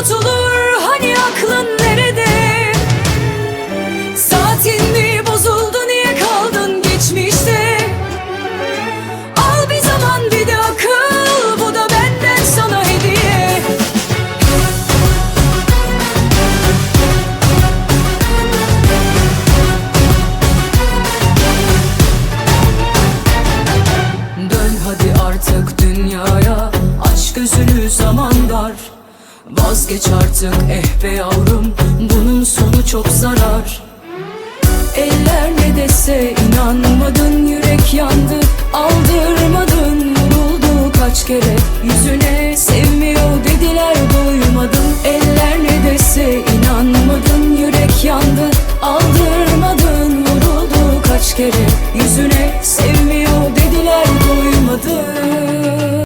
tutulur hani aklın nerede? Saatin mi bozuldu niye kaldın geçmişte? Al bir zaman bir de akıl bu da benden sana hediye. Dön hadi artık dünyaya aç gözünü zaman dar. Vazgeç artık eh be yavrum Bunun sonu çok zarar. Eller ne dese inanmadın Yürek yandı aldırmadın Vuruldu kaç kere. Yüzüne Sevmiyor dediler duymadım Eller ne dese inanmadın Yürek yandı aldırmadın Vuruldu kaç kere